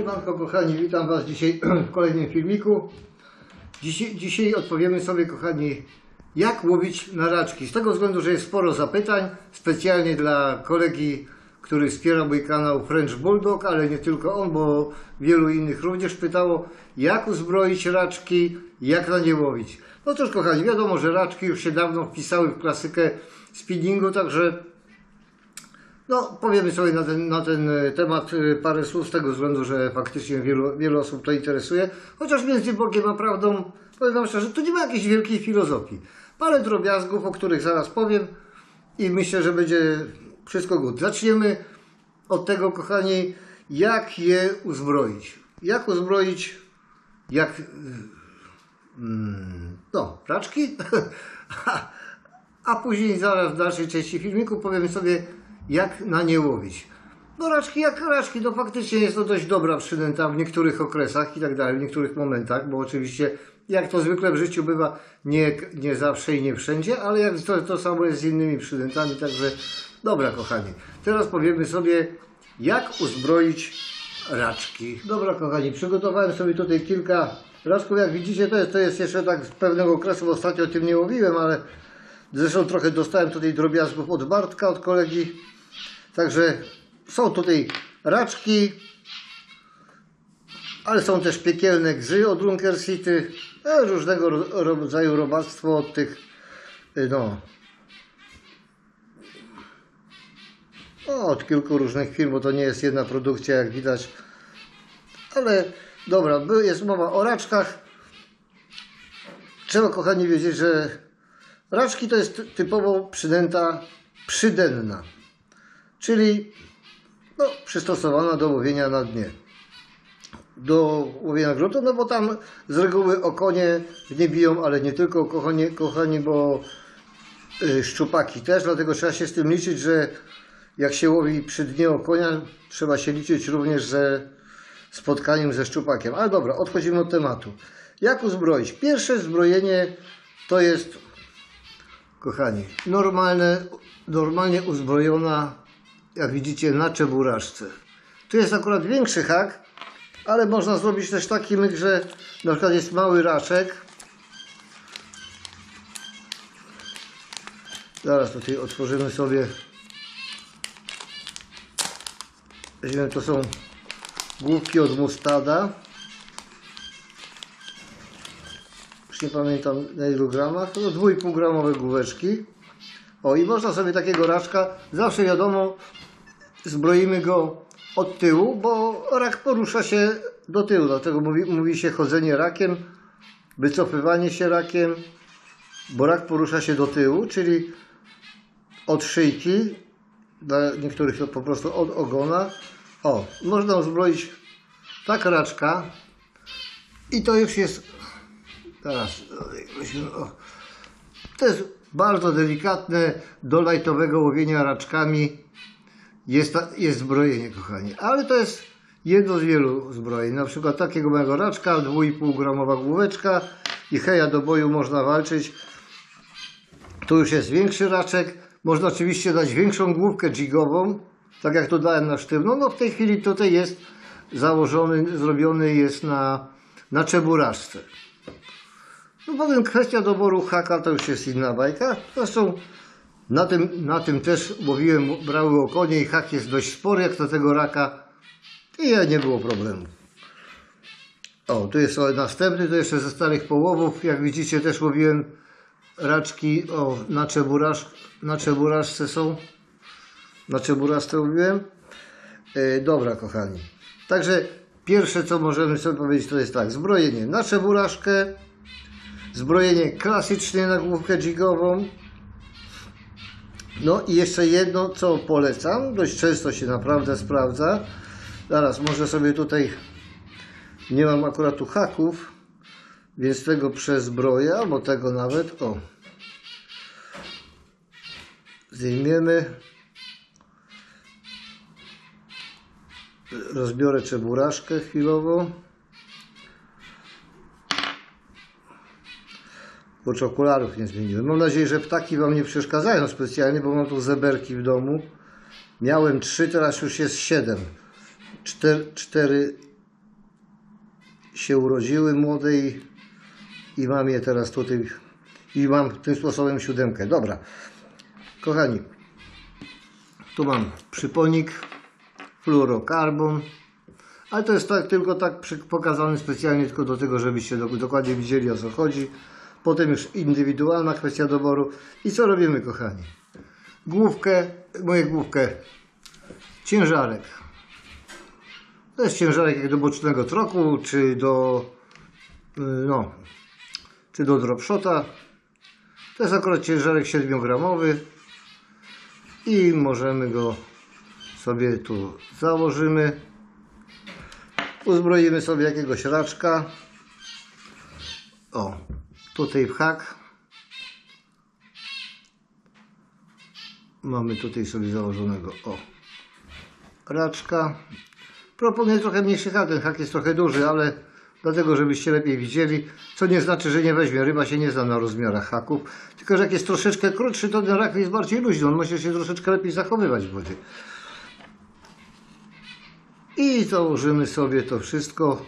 Siemanko kochani, witam Was dzisiaj w kolejnym filmiku. Dzisiaj, dzisiaj odpowiemy sobie kochani, jak łowić na raczki. Z tego względu, że jest sporo zapytań, specjalnie dla kolegi, który wspiera mój kanał French Bulldog, ale nie tylko on, bo wielu innych również pytało, jak uzbroić raczki, jak na nie łowić. No cóż kochani, wiadomo, że raczki już się dawno wpisały w klasykę speedingu, także no, powiemy sobie na ten, na ten e, temat e, parę słów z tego względu, że faktycznie wielu, wielu osób to interesuje. Chociaż między Bogiem a prawdą, powiem Wam szczerze, tu nie ma jakiejś wielkiej filozofii. Parę drobiazgów, o których zaraz powiem i myślę, że będzie wszystko good. Zaczniemy od tego, kochani, jak je uzbroić. Jak uzbroić, jak... mm, No, raczki? A później zaraz w dalszej części filmiku powiemy sobie, jak na nie łowić. No raczki jak raczki, to faktycznie jest to dość dobra przynęta w niektórych okresach i tak dalej, w niektórych momentach, bo oczywiście jak to zwykle w życiu bywa, nie, nie zawsze i nie wszędzie, ale jak to, to samo jest z innymi przynętami, także dobra kochani. Teraz powiemy sobie, jak uzbroić raczki. Dobra kochani, przygotowałem sobie tutaj kilka raczków, jak widzicie to jest, to jest jeszcze tak z pewnego okresu, ostatnio o tym nie łowiłem, ale Zresztą trochę dostałem tutaj drobiazgów od Bartka, od kolegi. Także są tutaj raczki, ale są też piekielne gzy od Lunker City. E, różnego ro- rodzaju robactwo od tych, y, no, od kilku różnych firm, bo to nie jest jedna produkcja, jak widać. Ale dobra, jest mowa o raczkach. Trzeba, kochani, wiedzieć, że Raczki to jest ty- typowo przynęta przydenna, czyli no, przystosowana do łowienia na dnie. Do łowienia gruntu, no bo tam z reguły okonie nie biją, ale nie tylko kochanie, kochani, bo y, szczupaki też, dlatego trzeba się z tym liczyć, że jak się łowi przy dnie okonia, trzeba się liczyć również ze spotkaniem ze szczupakiem. Ale dobra, odchodzimy od tematu. Jak uzbroić? Pierwsze zbrojenie to jest Kochani, normalne, normalnie uzbrojona, jak widzicie, na czeburażce. Tu jest akurat większy hak, ale można zrobić też taki myk, że na przykład jest mały raczek. Zaraz tutaj otworzymy sobie. Weźmiemy, to są główki od mustada. Już nie pamiętam na ilu gramach, to 2,5 gramowe główeczki. O i można sobie takiego raczka, zawsze wiadomo, zbroimy go od tyłu, bo rak porusza się do tyłu, dlatego mówi, mówi się chodzenie rakiem, wycofywanie się rakiem, bo rak porusza się do tyłu, czyli od szyjki, dla niektórych to po prostu od ogona. O, można uzbroić tak raczka i to już jest Teraz. To jest bardzo delikatne do lajtowego łowienia raczkami. Jest, jest zbrojenie, kochani. Ale to jest jedno z wielu zbrojeń. Na przykład takiego małego raczka, 2,5 gramowa główeczka i heja do boju można walczyć. Tu już jest większy raczek. Można oczywiście dać większą główkę jigową, tak jak to dałem na sztywno. No w tej chwili tutaj jest założony, zrobiony jest na, na czeburażce. No powiem, kwestia doboru haka to już jest inna bajka. Zresztą na tym, na tym też łowiłem, brały okonie i hak jest dość spory jak na tego raka. I nie było problemu. O, tu jest następny, to jeszcze ze starych połowów. Jak widzicie też łowiłem raczki o, na, czeburaż, na czeburażce są. Na czeburażce łowiłem. E, dobra, kochani. Także pierwsze co możemy sobie powiedzieć to jest tak, zbrojenie na czeburażkę, Zbrojenie klasycznie na główkę jigową. No i jeszcze jedno, co polecam, dość często się naprawdę sprawdza. Zaraz, może sobie tutaj, nie mam akurat tu haków, więc tego przezbroję, albo tego nawet, o. Zdejmiemy. Rozbiorę czeburażkę chwilowo. Bo okularów nie zmieniłem. Mam nadzieję, że ptaki Wam nie przeszkadzają specjalnie, bo mam tu zeberki w domu. Miałem trzy, teraz już jest siedem. Cztery, cztery się urodziły młode i, i mam je teraz tutaj i mam tym sposobem siódemkę. Dobra, kochani, tu mam przyponik, fluorokarbon, ale to jest tak, tylko tak pokazane specjalnie tylko do tego, żebyście do, dokładnie widzieli o co chodzi. Potem już indywidualna kwestia doboru. I co robimy, kochani? Główkę, moję główkę, ciężarek. To jest ciężarek jak do bocznego troku, czy do, y, no, czy do dropshota. To jest akurat ciężarek 7-gramowy i możemy go sobie tu założymy. Uzbroimy sobie jakiegoś raczka. O, tutaj w hak. Mamy tutaj sobie założonego, o, raczka. Proponuję trochę mniejszy hak, ten hak jest trochę duży, ale dlatego, żebyście lepiej widzieli, co nie znaczy, że nie weźmie. Ryba się nie zna na rozmiarach haków, tylko że jak jest troszeczkę krótszy, to ten rak jest bardziej luźny, on musi się troszeczkę lepiej zachowywać w wodzie. I założymy sobie to wszystko.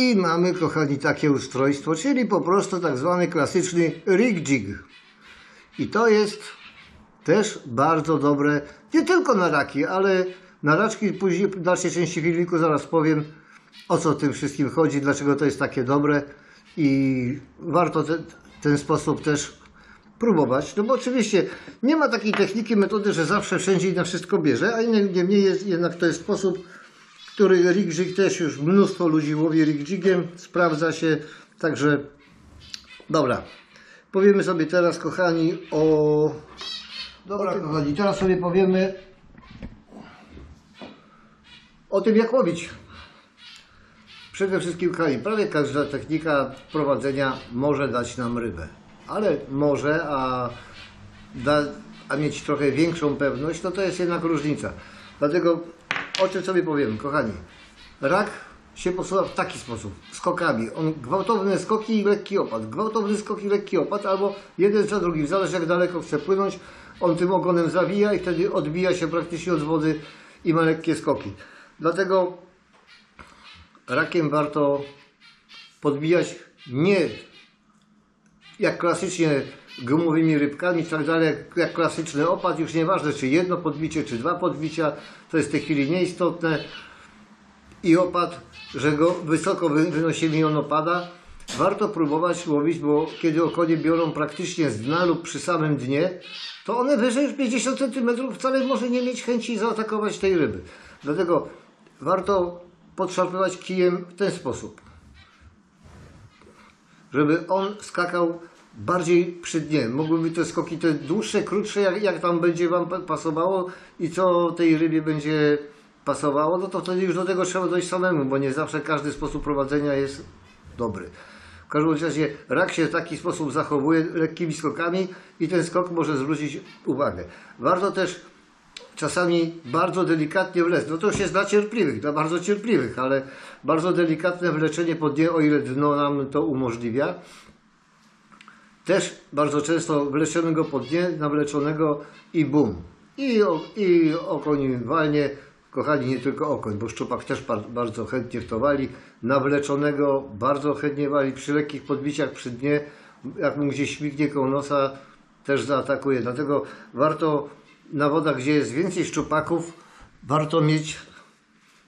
I mamy, kochani, takie ustrojstwo, czyli po prostu tak zwany klasyczny rig jig. I to jest też bardzo dobre, nie tylko na raki, ale na raczki później w dalszej części filmiku zaraz powiem o co tym wszystkim chodzi, dlaczego to jest takie dobre i warto te, ten sposób też próbować, no bo oczywiście nie ma takiej techniki, metody, że zawsze wszędzie i na wszystko bierze, a nie- niemniej jest, jednak to jest sposób, który rig jig też już mnóstwo ludzi łowi rig jigiem, sprawdza się, także dobra. Powiemy sobie teraz, kochani, o... Dobra, kochani, teraz sobie powiemy o tym, jak łowić. Przede wszystkim, kochani, prawie każda technika prowadzenia może dać nam rybę. Ale może, a, da, a mieć trochę większą pewność, no to jest jednak różnica. Dlatego o czym sobie powiem, kochani. Rak się posuwa w taki sposób, skokami. On gwałtowne skoki i lekki opad. Gwałtowny skok i lekki opad, albo jeden za drugim. Zależy jak daleko chce płynąć. On tym ogonem zawija i wtedy odbija się praktycznie od wody i ma lekkie skoki. Dlatego rakiem warto podbijać nie jak klasycznie gumowymi rybkami i tak dalej, jak, klasyczny opad, już nieważne czy jedno podbicie, czy dwa podbicia, to jest w tej chwili nieistotne. I opad, że go wysoko wy- wynosimy i on opada, warto próbować łowić, bo kiedy okonie biorą praktycznie z dna lub przy samym dnie, to one wyżej już 50 cm wcale może nie mieć chęci zaatakować tej ryby. Dlatego warto podszarpywać kijem w ten sposób żeby on skakał bardziej przy dnie. Mogłyby te skoki te dłuższe, krótsze, jak, jak tam będzie Wam pa- pasowało i co tej rybie będzie pasowało, no to wtedy już do tego trzeba dojść samemu, bo nie zawsze każdy sposób prowadzenia jest dobry. W każdym razie rak się w taki sposób zachowuje lekkimi skokami i ten skok może zwrócić uwagę. Warto też czasami bardzo delikatnie wlec. No to już jest dla cierpliwych, dla bardzo cierpliwych, ale bardzo delikatne wleczenie po dnie, o ile dno nam to umożliwia. Też bardzo często wleczemy go po dnie, nawleczonego i bum. I, i okoń walnie, kochani, nie tylko okoń, bo szczupak też bardzo chętnie w to wali. Nawleczonego bardzo chętnie wali przy lekkich podbiciach przy dnie, jak mu gdzieś śmignie koło nosa, też zaatakuje. Dlatego warto na wodach, gdzie jest więcej szczupaków, warto mieć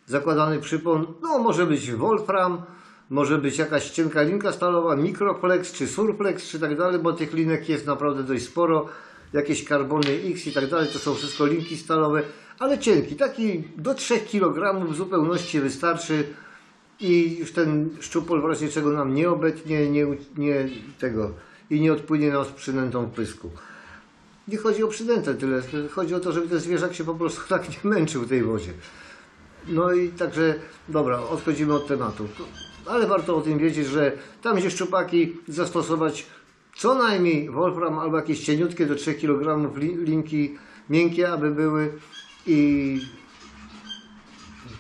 zakładany przypon, no może być Wolfram, może być jakaś cienka linka stalowa, Microplex czy Surplex czy tak dalej, bo tych linek jest naprawdę dość sporo, jakieś karbony X i tak dalej, to są wszystko linki stalowe, ale cienki, taki do 3 kg w zupełności wystarczy i już ten szczupol w razie czego nam nie obetnie, nie, nie tego i nie odpłynie nas przynętą w pysku. Nie chodzi o przynętę tyle, chodzi o to, żeby ten zwierzak się po prostu tak nie męczył w tej wodzie. No i także, dobra, odchodzimy od tematu. Ale warto o tym wiedzieć, że tam gdzie szczupaki zastosować co najmniej wolfram albo jakieś cieniutkie do 3 kg li- linki miękkie, aby były i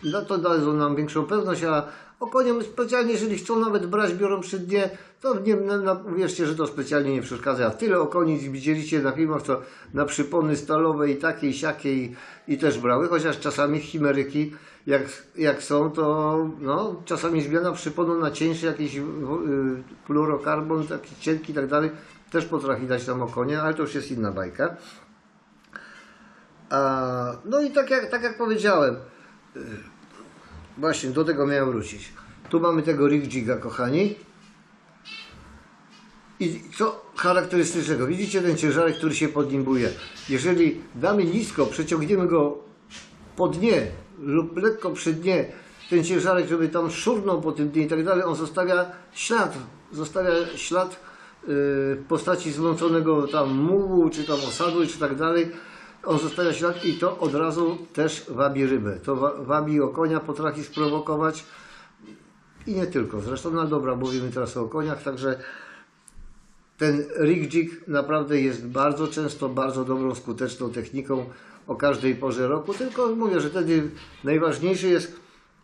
no to dadzą nam większą pewność, a okoniem specjalnie, jeżeli chcą nawet brać, biorą przy dnie, to nie, na, na, uwierzcie, że to specjalnie nie przeszkadza. Tyle okonic widzieliście na filmach, co na przypony stalowe i takiej, siakiej i też brały, chociaż czasami chimeryki, jak, jak są, to no, czasami zmiana przyponu na cieńszy jakiś y, fluorokarbon, taki cienki i tak dalej, też potrafi dać nam okonie, ale to już jest inna bajka. A, no i tak jak, tak jak powiedziałem, y, właśnie do tego miałem wrócić. Tu mamy tego Rigjiga, kochani. I co charakterystycznego? Widzicie ten ciężarek, który się pod nim buje. Jeżeli damy nisko, przeciągniemy go po dnie lub lekko przy dnie, ten ciężarek, żeby tam szurnął po tym dnie i tak dalej, on zostawia ślad, zostawia ślad w postaci zmąconego tam mułu, czy tam osadu, czy tak dalej. On zostawia ślad i to od razu też wabi rybę. To wa- wabi okonia, potrafi sprowokować i nie tylko. Zresztą na dobra mówimy teraz o koniach, także ten rig jig naprawdę jest bardzo często bardzo dobrą, skuteczną techniką o każdej porze roku. Tylko mówię, że wtedy najważniejsze jest,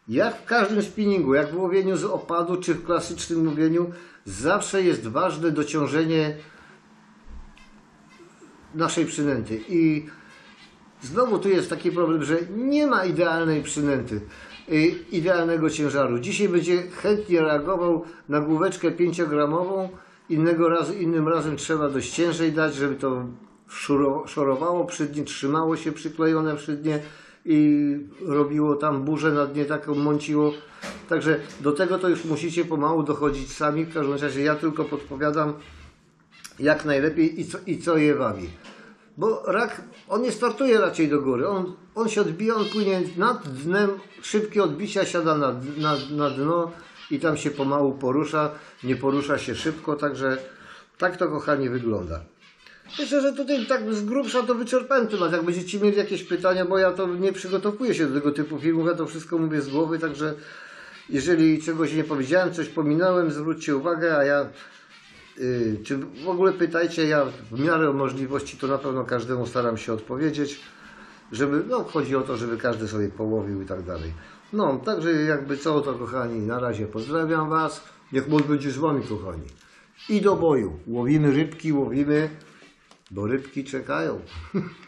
jak w każdym spinningu, jak w łowieniu z opadu, czy w klasycznym łowieniu, zawsze jest ważne dociążenie naszej przynęty. I Znowu tu jest taki problem, że nie ma idealnej przynęty, y, idealnego ciężaru. Dzisiaj będzie chętnie reagował na główeczkę 5-gramową, innego razu, innym razem trzeba dość ciężej dać, żeby to szorowało przy dnie, trzymało się przyklejone przy dnie i robiło tam burzę na dnie, taką mąciło. Także do tego to już musicie pomału dochodzić sami. W każdym razie ja tylko podpowiadam, jak najlepiej i co, i co je wabi. Bo rak, on nie startuje raczej do góry. On, on się odbija, on płynie nad dnem, szybkie odbicia, siada na, na, na dno i tam się pomału porusza. Nie porusza się szybko, także tak to kochani wygląda. Myślę, że tutaj tak z grubsza to wyczerpałem temat. Jak będziecie mieli jakieś pytania, bo ja to nie przygotowuję się do tego typu filmów, ja to wszystko mówię z głowy, także jeżeli czegoś nie powiedziałem, coś pominąłem, zwróćcie uwagę, a ja Yy, czy w ogóle pytajcie, ja w miarę możliwości to na pewno każdemu staram się odpowiedzieć, żeby, no chodzi o to, żeby każdy sobie połowił i tak dalej. No, także jakby co to kochani, na razie pozdrawiam Was, niech Bóg będzie z Wami kochani. I do boju, łowimy rybki, łowimy, bo rybki czekają.